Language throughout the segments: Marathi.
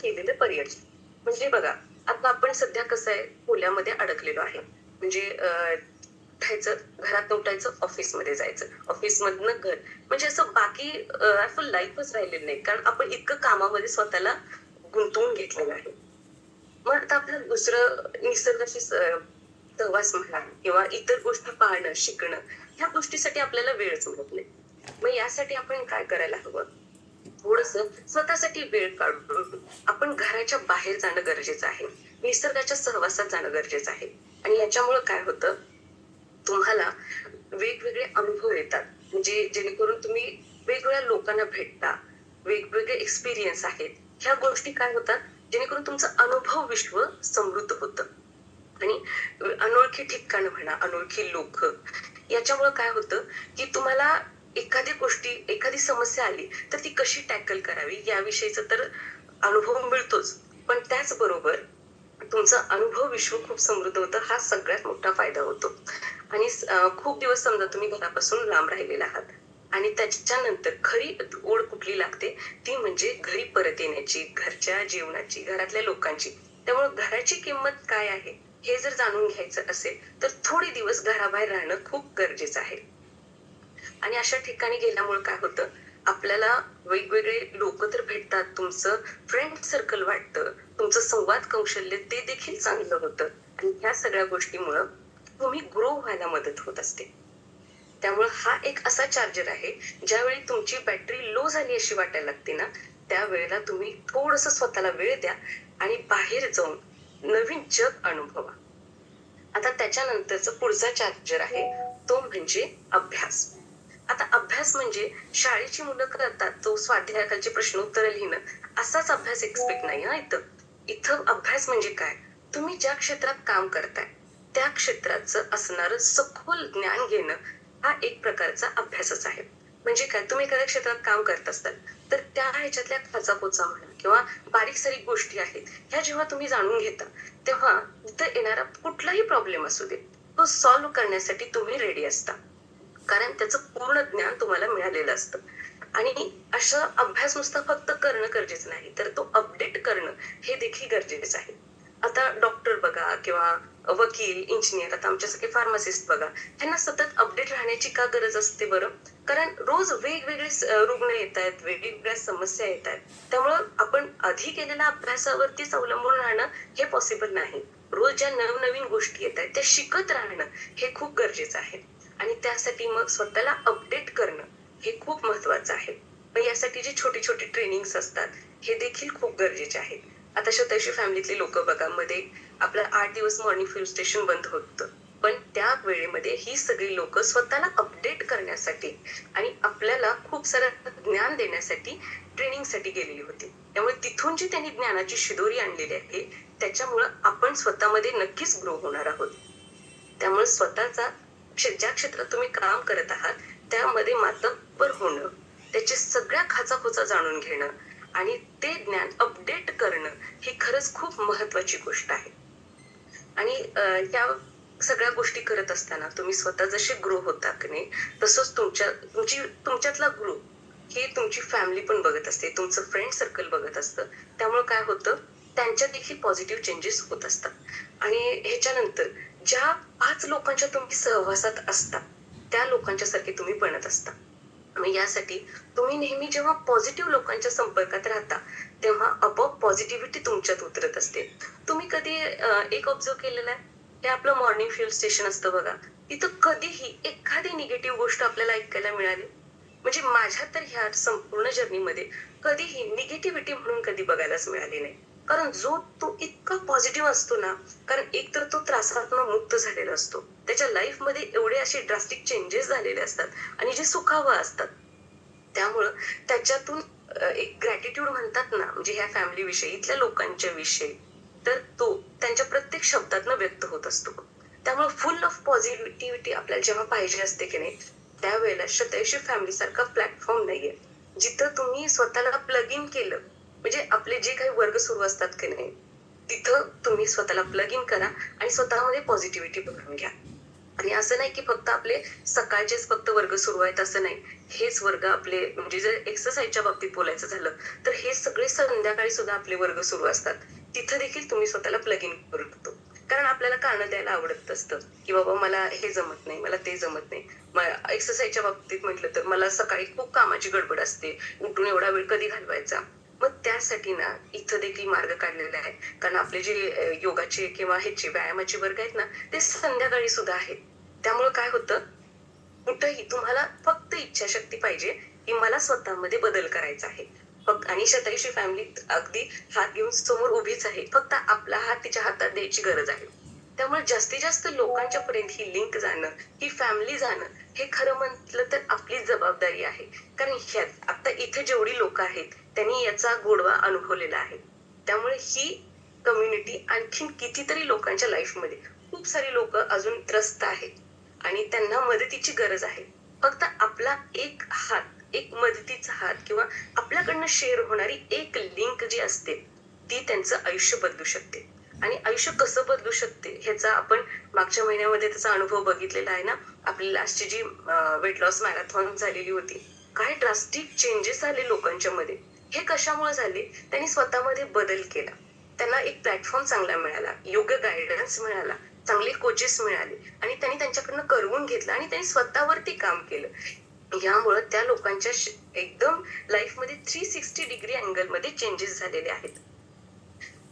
केलेलं पर्यटन. म्हणजे बघा आता आपण सध्या कसं आहे पुण्यामध्ये अडकलेलो आहे. म्हणजे उठायचं घरात उठायचं ऑफिसमध्ये जायचं. ऑफिस मधनं घर. म्हणजे असं बाकी फुल लाईफच राहिलेलं नाही. कारण आपण इतकं कामामध्ये स्वतःला गुंतवून घेतलेलं आहे. मग आता आपलं दुसरं निसर्गाशी सहवास म्हणा किंवा इतर गोष्टी पाहणं शिकणं ह्या गोष्टीसाठी आपल्याला वेळच मिळत नाही. मग यासाठी आपण काय करायला हवं? थोडस स्वतःसाठी वेळ काढून आपण घराच्या बाहेर जाणं गरजेचं आहे. निसर्गाच्या सहवासात जाणं गरजेचं आहे. आणि याच्यामुळे काय होतं? तुम्हाला वेगवेगळे अनुभव येतात. म्हणजे जेणेकरून तुम्ही वेगवेगळ्या लोकांना भेटता वेगवेगळे एक्सपिरियन्स आहेत. ह्या गोष्टी काय होतात? जेणेकरून तुमचं अनुभव विश्व समृद्ध होतं. आणि अनोळखी ठिकाण म्हणा अनोळखी लोक याच्यामुळे काय होतं की तुम्हाला एखादी गोष्टी एखादी समस्या आली तर ती कशी टॅकल करावी? याविषयीचा तर अनुभव मिळतोच. पण त्याचबरोबर तुमचा अनुभव विश्व खूप समृद्ध होतं हा सगळ्यात मोठा फायदा होतो. आणि खूप दिवस समजा तुम्ही घरापासून लांब राहिलेला आहात आणि त्याच्यानंतर खरी ओढ कुठली लागते? ती म्हणजे घरी परत येण्याची घरच्या जीवनाची घरातल्या लोकांची. त्यामुळे घराची किंमत काय आहे? हे जर जाणून घ्यायचं असेल तर थोडे दिवस घराबाहेर राहणं खूप गरजेचं आहे. आणि अशा ठिकाणी गेल्यामुळे काय होतं? आपल्याला वेगवेगळे लोक तर भेटतात. तुमचं फ्रेंड सर्कल वाटतं. तुमचं संवाद कौशल्य ते देखील चांगलं होतं. आणि ह्या सगळ्या गोष्टीमुळं तुम्ही ग्रो व्हायला मदत होत असते. त्यामुळे हा एक असा चार्जर आहे ज्यावेळी तुमची बॅटरी लो झाली अशी वाटायला लागते ना त्यावेळेला तुम्ही थोडस स्वतःला वेळ द्या आणि बाहेर जाऊन नवीन जग अनुभवा. आता त्याच्यानंतरचा पुढचा चार्जर आहे तो म्हणजे अभ्यास. आता अभ्यास म्हणजे शाळेची मुलं करतात तो स्वाध्यायाखालचे प्रश्न उत्तर लिहिणं असाच अभ्यास एक्सपेक्ट नाही हा इथं. इथं अभ्यास म्हणजे काय? तुम्ही ज्या क्षेत्रात काम करताय त्या क्षेत्राचं असणारं सखोल ज्ञान घेणं हा एक प्रकारचा अभ्यासच आहे. म्हणजे काय? तुम्ही एखाद्या क्षेत्रात काम करत असताल तर त्या ह्याच्यातल्या खाचापोचा म्हणा किंवा बारीक सारीक गोष्टी आहेत ह्या जेव्हा तुम्ही जाणून घेता तेव्हा तिथं येणारा कुठलाही प्रॉब्लेम असू दे तो सॉल्व्ह करण्यासाठी तुम्ही रेडी असता. कारण त्याचं पूर्ण ज्ञान तुम्हाला मिळालेलं असतं. आणि असं अभ्यास नुसता फक्त करणं गरजेचं नाही तर तो अपडेट करणं हे देखील गरजेचं आहे. आता डॉक्टर बघा किंवा वकील इंजिनियर आता आमच्यासारखे फार्मासिस्ट बघा ह्यांना सतत अपडेट राहण्याची का गरज असते बरं? कारण रोज वेगवेगळे रुग्ण येत आहेत वेगवेगळ्या समस्या येत आहेत. त्यामुळं आपण आधी केलेल्या अभ्यासावरतीच अवलंबून राहणं हे पॉसिबल नाही. रोज ज्या नवनवीन गोष्टी येत आहेत त्या शिकत राहणं हे खूप गरजेचं आहे. आणि त्यासाठी मग स्वतःला अपडेट करणं हे खूप महत्वाचं आहे. मग यासाठी जे छोटे छोटे ट्रेनिंग्स असतात हे देखील खूप गरजेचे आहेत आता स्वतःशी फॅमिलीतले लोक बघा मध्ये आपलं आठ दिवस मॉर्निंग फिल्म स्टेशन बंद होतं. पण त्या वेळेमध्ये ही सगळी लोक स्वतःला अपडेट करण्यासाठी आणि आपल्याला खूप सारं ज्ञान देण्यासाठी ट्रेनिंगसाठी गेलेली होती. त्यामुळे तिथून जी त्यांनी ज्ञानाची शिदोरी आणलेली आहे त्याच्यामुळं आपण स्वतःमध्ये नक्कीच ग्रो होणार आहोत. त्यामुळे स्वतःचा ज्या क्षेत्रात तुम्ही काम करत आहात त्यामध्ये मातब्बर होणं त्याचे सगळ्या खाचाखोचा जाणून घेणं आणि ते ज्ञान अपडेट करणं ही खरंच खूप महत्वाची गोष्ट आहे. आणि या सगळ्या गोष्टी करत असताना तुम्ही स्वतः जसे ग्रो होता की नाही तसंच तुमच्या तुमची तुमच्यातला ग्रो हे तुमची फॅमिली पण बघत असते तुमचं फ्रेंड सर्कल बघत असतं. त्यामुळे काय होतं? त्यांच्यात देखील पॉझिटिव्ह चेंजेस होत असतात. आणि ह्याच्यानंतर ज्या पाच लोकांच्या तुम्ही सहवासात असता त्या लोकांच्या सारखे तुम्ही बनत असता. मग यासाठी तुम्ही नेहमी जेव्हा पॉझिटिव्ह लोकांच्या संपर्कात राहता तेव्हा आपोआप पॉझिटिव्हिटी तुमच्यात उतरत असते. तुम्ही कधी एक ऑब्झर्व केलेलं आहे? हे आपलं मॉर्निंग फ्युल स्टेशन असतं बघा. तिथं कधीही एखादी निगेटिव्ह गोष्ट आपल्याला ऐकायला मिळाली. म्हणजे माझ्या तर ह्या संपूर्ण जर्नीमध्ये कधीही निगेटिव्हिटी म्हणून कधी बघायलाच मिळाली नाही. कारण जो तो इतका पॉझिटिव्ह असतो ना कारण एक तर तो त्रासातून मुक्त झालेला असतो. त्याच्या लाईफमध्ये एवढे असे ड्रास्टिक चेंजेस झालेले असतात आणि जे सुखावं असतात. त्यामुळं त्याच्यातून एक ग्रॅटिट्यूड म्हणतात ना म्हणजे ह्या फॅमिली विषयी इथल्या लोकांच्या विषयी तर तो त्यांच्या प्रत्येक शब्दातनं व्यक्त होत असतो. त्यामुळे फुल ऑफ पॉझिटिव्हिटी आपल्याला जेव्हा पाहिजे असते की नाही त्यावेळेला शतैशी फॅमिली सारखा प्लॅटफॉर्म नाहीये. जिथं तुम्ही स्वतःला प्लग इन केलं म्हणजे वर्ग सुरू असतात की नाही तिथं तुम्ही स्वतःला प्लग इन करा आणि स्वतःमध्ये पॉझिटिव्हिटी बनवून घ्या. आणि असं नाही की फक्त आपले सकाळचेच फक्त वर्ग सुरू आहेत असं नाही. हेच वर्ग आपले म्हणजे जर एक्सरसाइजच्या बाबतीत बोलायचं झालं तर हे सगळे संध्याकाळी सुद्धा आपले वर्ग सुरू असतात. तिथं देखील तुम्ही स्वतःला प्लग इन करू शकतो. कारण आपल्याला कारण द्यायला आवडत असतं की बाबा मला हे जमत नाही मला ते जमत नाही. एक्सरसाइजच्या बाबतीत म्हटलं तर मला सकाळी खूप कामाची गडबड असते. उठून एवढा वेळ कधी घालवायचा? मग त्यासाठी ना इथं देखील मार्ग काढलेला आहे कारण आपले जे योगाचे किंवा ह्याचे व्यायामाचे वर्ग आहेत ना ते संध्याकाळी सुद्धा आहेत. त्यामुळे काय होतं कुठंही तुम्हाला फक्त इच्छाशक्ती पाहिजे की मला स्वतःमध्ये बदल करायचा आहे. फक्त आणि शतायुषी फॅमिली अगदी हात घेऊन समोर उभीच आहे. फक्त आपला हात तिच्या हातात द्यायची गरज आहे. त्यामुळे जास्तीत जास्त लोकांच्या पर्यंत ही लिंक जाणं ही फॅमिली जाणं हे खरं म्हटलं तर आपली जबाबदारी आहे. कारण ह्यात आता इथे जेवढी लोक आहेत त्यांनी याचा गोडवा अनुभवलेला आहे. त्यामुळे ही कम्युनिटी आणखीन कितीतरी लोकांच्या लाईफमध्ये खूप सारी लोक अजून त्रस्त आहेत. आणि त्यांना मदतीची गरज आहे. फक्त आपला एक हात एक मदतीचा हात किंवा आपल्याकडनं शेअर होणारी एक लिंक जी असते ती त्यांचं आयुष्य बदलू शकते. आणि आयुष्य कसं बदलू शकते ह्याचा आपण मागच्या महिन्यामध्ये त्याचा अनुभव बघितलेला आहे ना? आपली लास्टची जी वेट लॉस मॅरेथॉन झालेली होती. काही ड्रास्टिक चेंजेस आले लोकांच्या मध्ये. हे कशामुळे झाले? त्यांनी स्वतःमध्ये बदल केला. त्यांना एक प्लॅटफॉर्म चांगला मिळाला योग्य गायडन्स मिळाला चांगले कोचेस मिळाले आणि त्यांनी त्यांच्याकडनं करवून घेतलं आणि त्यांनी स्वतःवरती काम केलं. यामुळे त्या लोकांच्या एकदम लाईफमध्ये थ्री सिक्स्टी डिग्री अँगलमध्ये चेंजेस झालेले आहेत.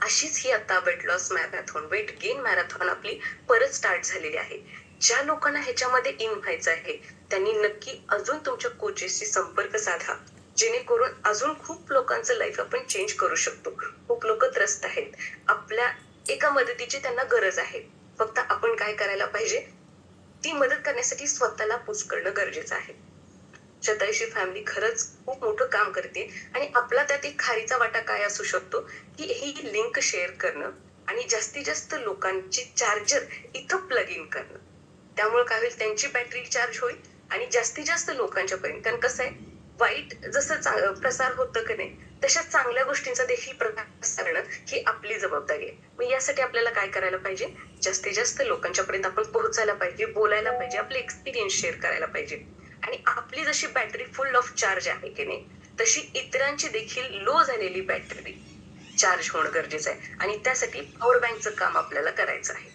अशीच ही आता weight loss marathon weight gain marathon आपली परत स्टार्ट झालेली आहे. ज्या लोकांना ह्याच्यामध्ये इन व्हायचं आहे त्यांनी नक्की अजून तुमच्या कोचेसशी संपर्क साधा. जेणेकरून अजून खूप लोकांचं लाईफ आपण चेंज करू शकतो. खूप लोक त्रस्त आहेत. आपल्या एका मदतीची त्यांना गरज आहे. फक्त आपण काय करायला पाहिजे? ती मदत करण्यासाठी स्वतःला पुश करणं गरजेचं आहे. शतायुषी फॅमिली खरंच खूप मोठं काम करते. आणि आपला त्यात एक खारीचा वाटा काय असू शकतो? की ही लिंक शेअर करणं आणि जास्तीत जास्त लोकांची चार्जर इथं प्लग इन करणं. त्यामुळे काय होईल? त्यांची बॅटरी चार्ज होईल आणि जास्तीत जास्त लोकांच्या पर्यंत कारण कसं आहे? वाईट जसं प्रसार होतं की नाही तशा चांगल्या गोष्टींचा देखील प्रसारणं ही आपली जबाबदारी आहे. मग यासाठी आपल्याला काय करायला पाहिजे? जास्तीत जास्त लोकांच्या पर्यंत आपण पोहोचायला पाहिजे बोलायला पाहिजे आपले एक्सपिरियन्स शेअर करायला पाहिजे. आणि आपली जशी बॅटरी फुल ऑफ चार्ज आहे की नाही तशी इतरांची देखील लो झालेली बॅटरी चार्ज होणं गरजेचं आहे. आणि त्यासाठी पॉवर बँकचं काम आपल्याला करायचं आहे.